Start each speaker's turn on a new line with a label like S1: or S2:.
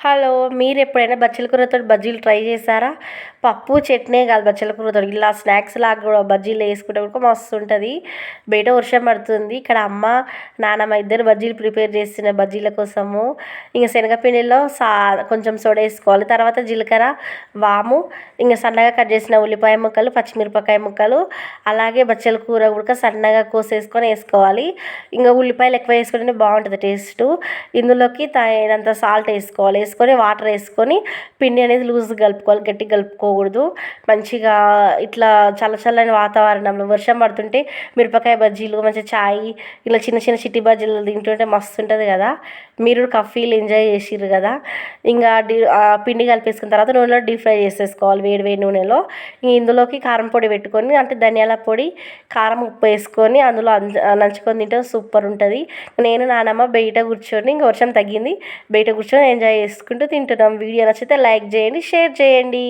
S1: Hello మీరు ఎప్పుడైనా బచ్చల కూరతో బజ్జీలు ట్రై చేశారా? పప్పు చట్నీ కాదు బచ్చల కూరతో. ఇలా స్నాక్స్ లాగా కూడా బజ్జీలు వేసుకుంటే కూడా మస్తు ఉంటుంది బయట వర్షం పడుతుంది. ఇక్కడ అమ్మ నానమ్మ ఇద్దరు బజ్జీలు ప్రిపేర్ చేస్తున్న బజ్జీల కోసము. ఇంకా శనగపిండిలో సా కొంచెం సోడా వేసుకోవాలి. తర్వాత జీలకర్ర వాము ఇంకా సన్నగా కట్ చేసిన ఉల్లిపాయ ముక్కలు పచ్చిమిరపకాయ ముక్కలు అలాగే బచ్చల కూర ఉడక సన్నగా కోసేసుకొని వేసుకోవాలి. ఇంకా ఉల్లిపాయలు ఎక్కువ వేసుకుంటే బాగుంటుంది టేస్ట్. ఇందులోకి తగినంత సాల్ట్ వేసుకోవాలి. వేసుకొని వాటర్ వేసుకొని పిండి అనేది లూజ్ కలుపుకోవాలి గట్టిగా కలుపుకోకూడదు. మంచిగా ఇట్లా చల్ల చల్లని వాతావరణంలో వర్షం పడుతుంటే మిరపకాయ బజ్జీలు మంచిగా చాయ్ ఇలా చిన్న చిన్న చిట్టి బజ్జీలు తింటుంటే మస్తు ఉంటుంది కదా. మీరు కఫీలు ఎంజాయ్ చేసిర్రు కదా. ఇంకా పిండి కలిపేసుకున్న తర్వాత నూనెలో డీప్ ఫ్రై చేసేసుకోవాలి వేడి వేడి నూనెలో. ఇందులోకి కారం పొడి పెట్టుకొని అంటే ధనియాల పొడి కారం ఉప్పు వేసుకొని అందులో నంచుకొని తింటే సూపర్ ఉంటుంది. నేను నానమ్మ బయట కూర్చొని ఇంకా వర్షం తగ్గింది బయట కూర్చొని ఎంజాయ్ చేసుకుంటూ తింటున్నాం. వీడియో నచ్చితే లైక్ చేయండి షేర్ చేయండి.